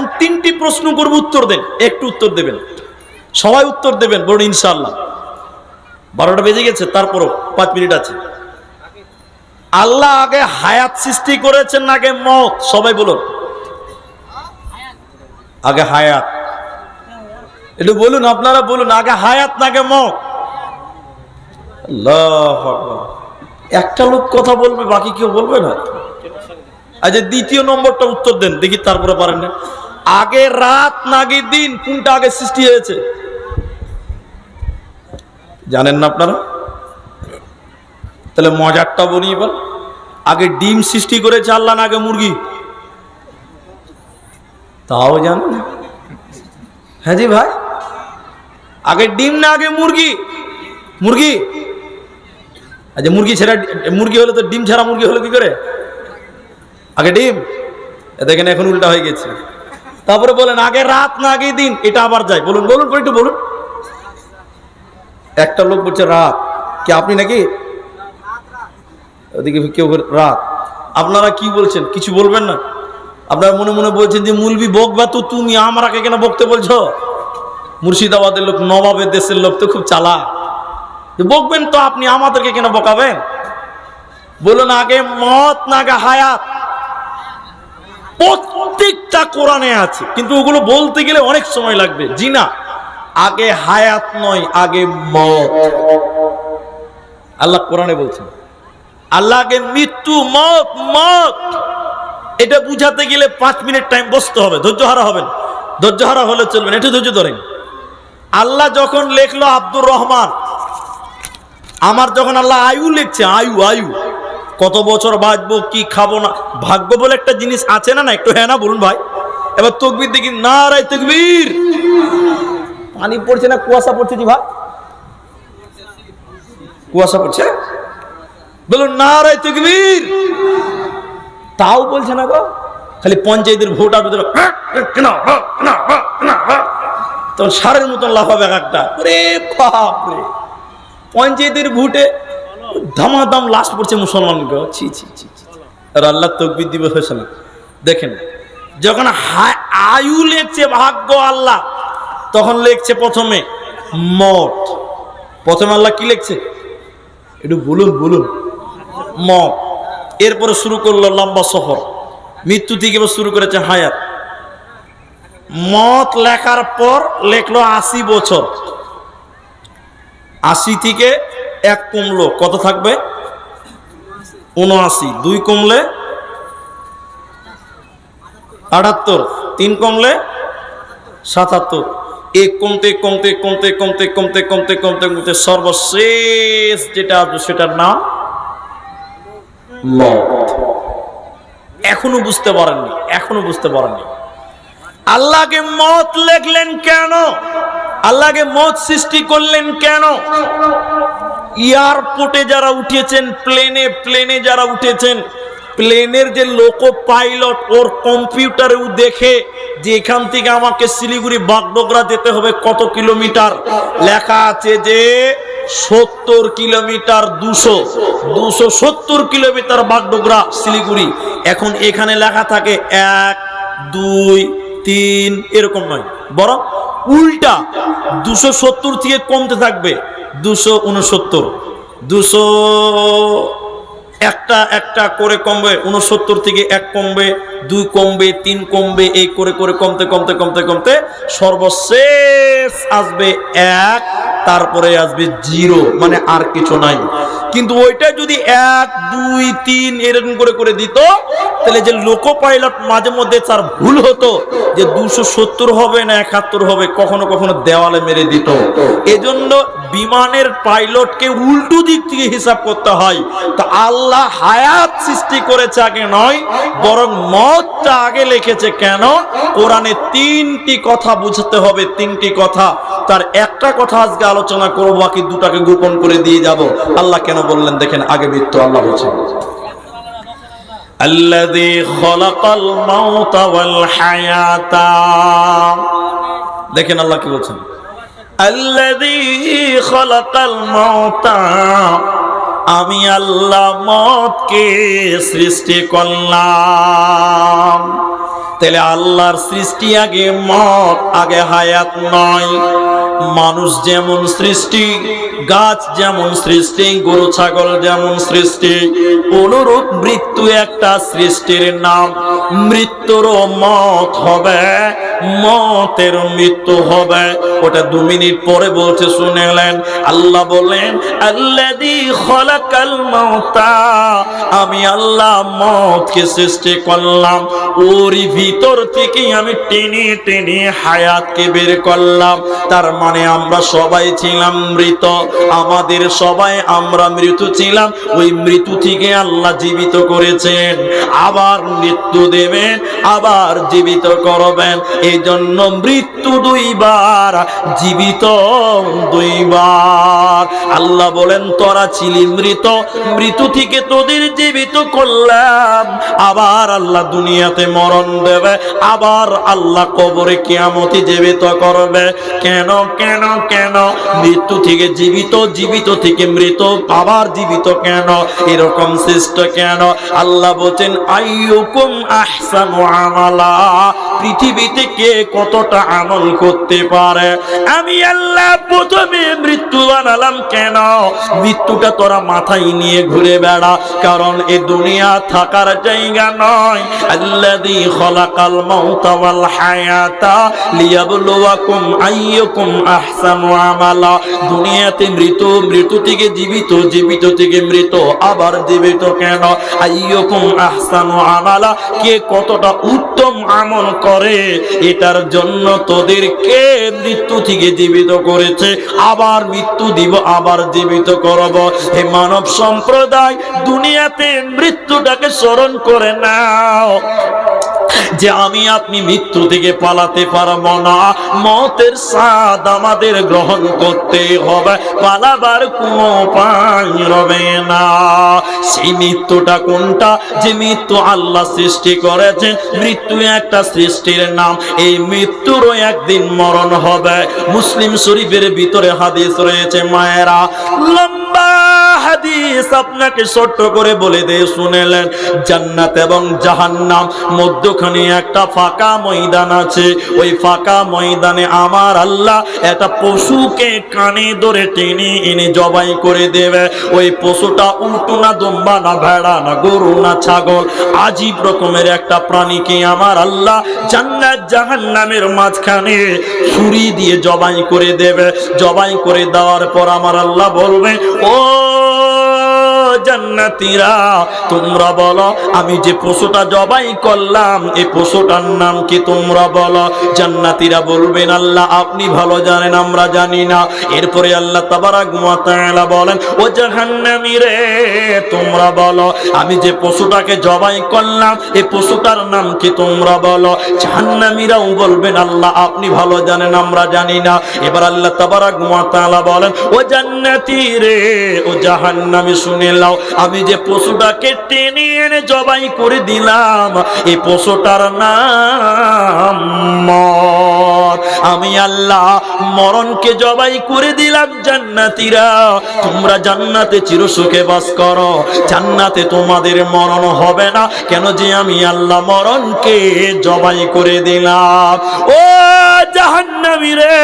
এখন তিনটি প্রশ্ন করব, উত্তর দেন। একটু উত্তর দেবেন। সবাই উত্তর দেবেন, বলুন ইনশাআল্লাহ। বারোটা বেজে গেছে, তারপরও পাঁচ মিনিট আছে। আল্লাহ আগে হায়াত সৃষ্টি করেছেন আগে মত? সবাই বলুন। আগে হায়াত। একটু বলুন, আপনারা বলুন, আগে হায়াত, না আগে মত? একটা লোক কথা বলবে, বাকি কেউ বলবে না? আচ্ছা দ্বিতীয় নম্বরটা উত্তর দেন, দেখি তারপরে পারেন না। আগে রাত না আগে দিন কোনটা আগে সৃষ্টি হয়েছে? জানেন না আপনারা? তাহলে মজারটা বলি এবার। আগে ডিম সৃষ্টি করেছে আল্লাহ না আগে মুরগি? তাও জানেন হ্যাঁ জি ভাই। আগে ডিম না আগে মুরগি? মুরগি? আচ্ছা মুরগি ছেড়া মুরগি হলে তো ডিম ছাড়া মুরগি হলো কি করে? আগে ডিম। দেখেন এখন উল্টা হয়ে গেছে। তারপরে বলেন, আগে রাত না, আগে দিন। এটা আবার যায়। বলুন বলুন একটু বলুন। একটা লোক বলছে, রাত। কি আপনি নাকি? ওদিকে কেউ রাত। আপনারা কি বলছেন? কিছু বলবেন না? আপনারা মনে মনে বলছেন যে, মুলবি বকবা তো তুমি আমরাকে কেন বকতে বলছো? মুর্শিদাবাদের লোক, নবাবের দেশের লোক তো খুব চালা বকবেন তো আপনি আমাদেরকে কেন বকাবেন? বলুন, আগে মত না, আগে হায়াত। প্রত্যেকটা কোরআনে আছে। কিন্তু ওগুলো বলতে গেলে অনেক সময় লাগবে। জি না। আগে হায়াত নয়, আগে মত। আল্লাহ কোরআনে বলছেন, আল্লাহ আগে মৃত্যু, মত মত। এটা বুঝাতে গেলে পাঁচ মিনিট টাইম বসতে হবে, ধৈর্য হারা হবেন। ধৈর্য হারা হলে চলবেন, একটু ধৈর্য ধরেন। আল্লাহ যখন লেখলো আব্দুর রহমান, আমার যখন আল্লাহ আয়ু লিখছে, আয়ু আয়ু। কত বছর বাঁচবো কি খাব না? ভাগ্য বলে একটা জিনিস আছে না না? একটু হ্যাঁ না বলুন ভাই। এবার তকবির দেখি না রায় তকবির। পানি পড়ছে না কুয়াশা পড়ছে জি ভাই? কুয়াশা পড়ছে? বলুন না রায় তকবির। তাও বলছে না গো। খালি পঞ্চায়েতের ভোট তো, হ্যাঁ, হ্যাঁ, হ্যাঁ। তখন সারের মতন লাফাবে এক একটা। পঞ্চায়েতের ভোটে ধামাধাম লাস্ট পড়ছে মুসলমানকে ছি ছি ছি। আর আল্লাহ তকবির দিবস হয়েছে না দেখেন, যখন আয়ু লেখছে ভাগ্য আল্লাহ, তখন লেখছে প্রথমে মত। প্রথমে আল্লাহ কি লিখছে একটু বলুন বলুন। মত। এরপরে শুরু করল লম্বা সফর। মৃত্যু থেকে শুরু করেছে হায়াত। মত লেখার পর লেখলো আশি বছর। আশি থেকে এক কমলো, কত থাকবে? উনআশি। দুই কমলে আটাত্তর। তিন কমলে সাতাত্তর। এক কমতে কমতে কমতে কমতে কমতে কমতে কমতে কমতে সর্বশেষ যেটা আসবে সেটার নাম এখনও বুঝতে পারেননি, এখনও বুঝতে পারেননি। আল্লাহকে মত লেখলেন কেন? আল্লাহকে মত সৃষ্টি করলেন কেন? এয়ারপোর্টে যারা উঠেছেন, প্লেনে প্লেনে যারা উঠেছেন, প্লেনের যে লোকো পাইলট ওর কম্পিউটারেও দেখে যে এখান থেকে আমাকে শিলিগুড়ি বাগডোগরা যেতে হবে কত কিলোমিটার? লেখা আছে যে সত্তর কিলোমিটার দুশো দুশো সত্তর কিলোমিটার বাগডোগরা, শিলিগুড়ি। এখন এখানে লেখা থাকে এক, দুই, তিন, এরকম নয়। বরং উল্টা দুশো সত্তর থেকে কমতে থাকবে। দুশো উনসত্তর। দুশো একটা একটা করে কমবে, উনসত্তর থেকে এক কমবে, দুই কমবে, তিন কমবে, এই করে করে কমতে কমতে কমতে কমতে সর্বশেষ আসবে এক, তারপরে আসবে জিরো মানে আর কিছু নাই। কিন্তু ওইটা যদি এক, দুই, তিন, এরকম করে করে দিত তাহলে যে লোকো পাইলট মাঝে মধ্যে তার ভুল হতো যে দুশো সত্তর হবে না একাত্তর হবে, কখনো কখনো দেওয়ালে মেরে দিত। এজন্য বিমানের পাইলটকে উল্টো দিক থেকে হিসাব করতে হয়। তা আল্লাহ হায়াত সৃষ্টি করেছে আগে নয়, বরং মতটা আগে লিখেছে কেন? কোরআনে তিনটি কথা বুঝতে হবে, তিনটি কথা। তার একটা কথা আজকে আলোচনা করব, বাকি দুটাকে গোপন করে দিয়ে যাব। আল্লাহ কেন বললেন, দেখেন আগে মৃত্যু আল্লাহ বলছেন। الذي خلق الموت والحياة দেখেন আল্লাহ কি বলছেন الذي خلق الموت আমি আল্লাহ মতকে সৃষ্টি করলাম তাহলে আল্লাহর সৃষ্টি আগে মত আগে হায়াত নয় মানুষ যেমন সৃষ্টি, গাছ যেমন সৃষ্টি, গরু, ছাগল যেমন সৃষ্টি, অনুরূপ মৃত্যু একটা সৃষ্টির নাম মৃত্যুরও মত হবে। মতের মৃত্যু হবে। ওটা দু মিনিট পরে বলছে শুনেলেন আল্লাহ বলেন আল্লাদি আমি আল্লাহ মতকে সৃষ্টি করলাম। ওরই ভিতর থেকে আমি টেনে টেনে হায়াতকে বের করলাম। তার মানে আমরা সবাই ছিলাম মৃত। আমাদের সবাই আমরা মৃত ছিলাম। ওই মৃত্যু থেকে আল্লাহ জীবিত করেছেন। আবার মৃত্যু দেবেন, আবার জীবিত করবেন। জন্য মৃত্যু দুইবার, জীবিত দুইবার। আল্লাহ বলেন, তোরা ছিলি মৃত, মৃত্যু থেকে তোদের জীবিত করলাম। আবার আল্লাহ দুনিয়াতে মরণ দেবে, আবার আল্লাহ কবরে কিয়ামতি জীবিত করবে। কেন কেন কেন? মৃত্যু থেকে জীবিত জীবিত থেকে মৃত, আবার জীবিত কেন? এরকম সৃষ্ট কেন? আল্লাহ বলছেন, আইয়ুকুম আহসানু আমালা। পৃথিবীতে কে কতটা আমল করতে পারে? আমি আল্লাহ প্রথমে মৃত্যু বানালাম কেন? মৃত্যুটা তোরা মাথায় নিয়ে ঘুরে বেড়া, কারণ এ দুনিয়া থাকার জায়গা নয়। আল্লাযী খলাকাল মাউতা ওয়াল হায়াতা লিয়াবলুয়াকুম আইয়ুকুম আহসানু আমালা। দুনিয়াতে মৃত মৃত্যু থেকে জীবিত জীবিত থেকে মৃত, আবার জীবিত কেন? আইয়ুকুম আহসানু আমালা। কে কতটা উত্তম আমল করে? এটার জন্য তোদেরকে মৃত্যু থেকে জীবিত করেছে। আবার মৃত্যু দিব, আবার জীবিত করব। হে মানব সম্প্রদায়, দুনিয়াতে মৃত্যুটাকে স্মরণ করে নাও। যে আমি আপনি মৃত্যু থেকে পালাতে পারব না। মতের স্বাদ আমাদের গ্রহণ করতে হবে। পালাবার কোনো পাই রবে না। সেই মৃত্যুটা কোনটা? যে মৃত্যু আল্লাহ সৃষ্টি করেছেন। মৃত্যু একটা সৃষ্টির নাম। এই মৃত্যুরও একদিন মরণ হবে। মুসলিম শরীফের ভিতরে হাদিস রয়েছে, মায়েরা হাদিস আপনাকে ছোট্ট করে বলে দিয়ে শুনেলেন, জান্নাত এবং জাহান্নাম মধ্যখানে একটা ফাঁকা ময়দান আছে। ওই ফাঁকা ময়দানে আমার আল্লাহ একটা পশুকে কানে ধরে টেনে এনে জবাই করে দেবে। ওই পশুটা উল্টো না দুম্বা না ভেড়া না গরু না ছাগল, আজীব রকমের একটা প্রাণীকে আমার আল্লাহ জান্নাত জাহান্নামের মাঝখানে ছুরি দিয়ে জবাই করে দেবে। জবাই করে দেওয়ার পর আমার আল্লাহ বলবে, ও জান্নাতীরা, তোমরা বলো, আমি যে পশুটা জবাই করলাম এই পশুটার নাম কি তোমরা বলো? জান্নাতীরা বলবেন, আল্লাহ, আপনি ভালো জানেন, আমরা জানি না। এরপরে আল্লাহ তাবারাক ওয়া বলেন, ও জাহান্নামী রে, তোমরা বলো, আমি যে পশুটাকে জবাই করলাম এই পশুটার নাম কি তোমরা বলো? জাহান্নামীরাও বলবেন, আল্লাহ, আপনি ভালো জানেন, আমরা জানি না। এবার আল্লাহ তাবারাক ওয়া তাআলা বলেন, ও জান্নাতী রে, ও জাহান্নামী, শুনে লাও আমি যে পশুটাকে টেনে এনে জবাই করে দিলাম, এই পশুটার নাম আমি আল্লাহ মরণকে জবাই করে দিলাম জান্নাতীরা। তোমরা জান্নাতে চিরসুখে বাস করো। জান্নাতে তোমাদের মরণ হবে না। কেন যে আমি আল্লাহ মরণকে জবাই করে দিলাম। ও জাহান্নামী রে!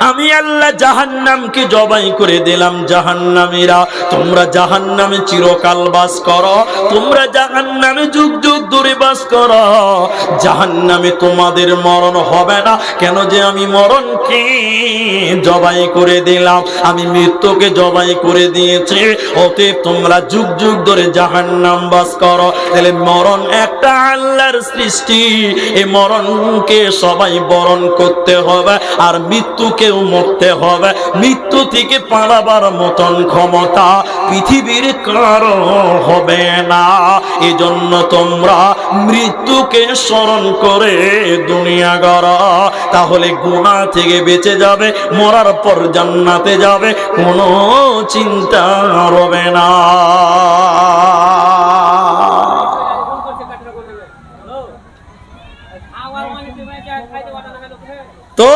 আমি আল্লাহ জাহান্নামকে জবাই করে দিলাম জাহান্নামীরা। তোমরা জাহান্নামে চিরকাল বাস করো, তোমরা জাহান্নামে যুগ যুগ ধরে বাস করো। জাহান্নামে তোমাদের মরণ হবে না। কেন যে আমি মরণকে জবাই করে দিলাম? আমি মৃত্যুকে জবাই করে দিয়েছি। অতএব তোমরা যুগ যুগ ধরে জাহান্নাম বাস করো। তাহলে মরণ একটা আল্লাহর সৃষ্টি। এই মরণকে সবাই বরণ করতে হবে। আর মৃত্যুকেও মরতে হবে। মৃত্যু থেকে পালাবার মতন ক্ষমতা পৃথিবীর কারও হবে না। এজন্য তোমরা মৃত্যুকে স্মরণ করে দুনিয়া গড়া। তাহলে গুণা থেকে বেঁচে যাবে, মরার পর জান্নাতে যাবে, কোনো চিন্তা রবে না তো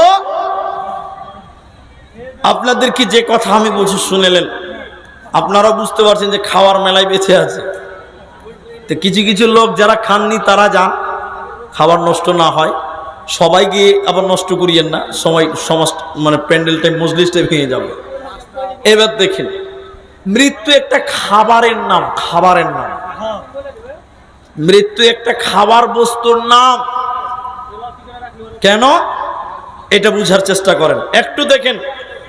আপনাদেরকে যে কথা আমি বলছি শুনেলেন। আপনারা বুঝতে পারছেন যে খাওয়ার মেলায় বেঁচে আছে। তো কিছু কিছু লোক যারা খাননি, তারা যান। খাবার নষ্ট না হয়। সবাই গিয়ে আবার নষ্ট করিয়েন না। সময়, সমাজ মানে প্যান্ডেলটাই মজলিসটাই ভেঙে যাবে। এবার দেখেন, মৃত্যু একটা খাবারের নাম খাবারের নাম। মৃত্যু একটা খাবার বস্তুর নাম। কেন? এটা বুঝার চেষ্টা করেন। একটু দেখেন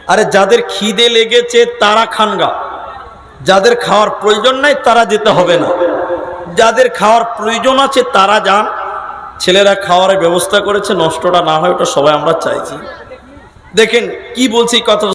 আরে যাদের খিদে লেগেছে তারা খানগা যাদের খাওয়ার প্রয়োজন নাই তারা যেতে হবে না। যাদের খাওয়ার প্রয়োজন আছে তারা যান। ছেলেরা খাওয়ার ব্যবস্থা করেছে, নষ্টটা না হয় ওটা সবাই আমরা চাইছি। দেখেন কি বলছি কথা